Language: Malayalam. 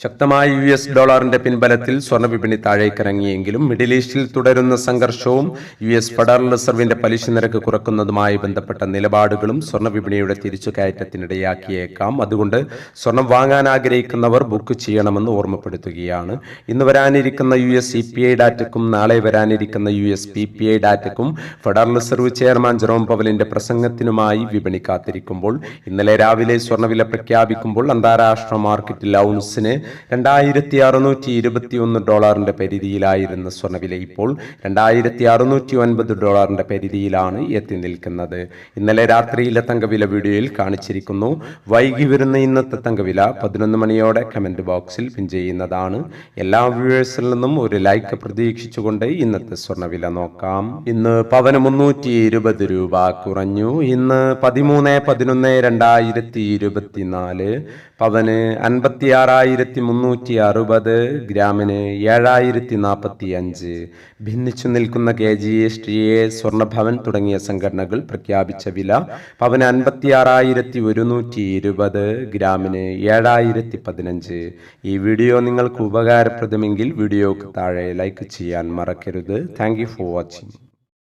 ശക്തമായ യു എസ് ഡോളറിന്റെ പിൻബലത്തിൽ സ്വർണവിപണി താഴേക്കിറങ്ങിയെങ്കിലും മിഡിൽ ഈസ്റ്റിൽ തുടരുന്ന സംഘർഷവും യു എസ് ഫെഡറൽ റിസർവിന്റെ പലിശ നിരക്ക് കുറക്കുന്നതുമായി ബന്ധപ്പെട്ട നിലപാടുകളും സ്വർണവിപണിയുടെ തിരിച്ചുകയറ്റത്തിനിടയാക്കിയേക്കാം. അതുകൊണ്ട് സ്വർണം വാങ്ങാൻ ആഗ്രഹിക്കുന്നവർ ബുക്ക് ചെയ്യണമെന്ന് ഓർമ്മപ്പെടുത്തുകയാണ്. ഇന്ന് വരാനിരിക്കുന്ന U S C P I ഡാറ്റയ്ക്കും നാളെ വരാനിരിക്കുന്ന U S P P I ഡാറ്റയ്ക്കും federal reserve chairman Jerome പവലിന്റെ പ്രസംഗത്തിനുമായി വിപണി കാത്തിരിക്കുമ്പോൾ ഇന്നലെ രാവിലെ സ്വർണവില പ്രഖ്യാപിക്കുമ്പോൾ അന്താരാഷ്ട്ര മാർക്കറ്റിൽ ഔൺസിന് രണ്ടായിരത്തി അറുന്നൂറ്റി ഇരുപത്തി ഒന്ന് ഡോളറിന്റെ പരിധിയിലായിരുന്ന സ്വർണവില ഇപ്പോൾ രണ്ടായിരത്തി അറുന്നൂറ്റി ഒൻപത് ഡോളറിന്റെ പരിധിയിലാണ് എത്തി നിൽക്കുന്നത്. ഇന്നലെ രാത്രിയിലെ തങ്കവില വീഡിയോയിൽ കാണിച്ചിരിക്കുന്നു. വൈകി വരുന്ന ഇന്നത്തെ തങ്കവില പതിനൊന്ന് മണിയോടെ കമന്റ് ബോക്സിൽ പിൻ ചെയ്യുന്നതാണ്. എല്ലാ വ്യൂവേഴ്സിൽ നിന്നും ഒരു ലൈക്ക് പ്രതീക്ഷിച്ചുകൊണ്ട് ഇന്നത്തെ സ്വർണവില നോക്കാം. ഇന്ന് പവന് മുന്നൂറ്റി ഇരുപത് രൂപ കുറഞ്ഞു. ഇന്ന് പതിമൂന്ന് പതിനൊന്ന് രണ്ടായിരത്തി ഇരുപത്തിനാല് പവന് അൻപത്തി ആറായിരത്തി മുന്നൂറ്റി അറുപത് ഗ്രാമിന് ഏഴായിരത്തി നാൽപ്പത്തി അഞ്ച് ഭിന്നിച്ചു നിൽക്കുന്ന K G S T A Swarnabhavan തുടങ്ങിയ സംഘടനകൾ പ്രഖ്യാപിച്ച വില പവന് അൻപത്തി ആറായിരത്തി ഒരുന്നൂറ്റി ഇരുപത് ഗ്രാമിന് ഏഴായിരത്തി പതിനഞ്ച് ഈ വീഡിയോ നിങ്ങൾക്ക് ഉപകാരപ്രദമെങ്കിൽ വീഡിയോക്ക് താഴെ ലൈക്ക് ചെയ്യാൻ മറക്കരുത്. Thank you for watching.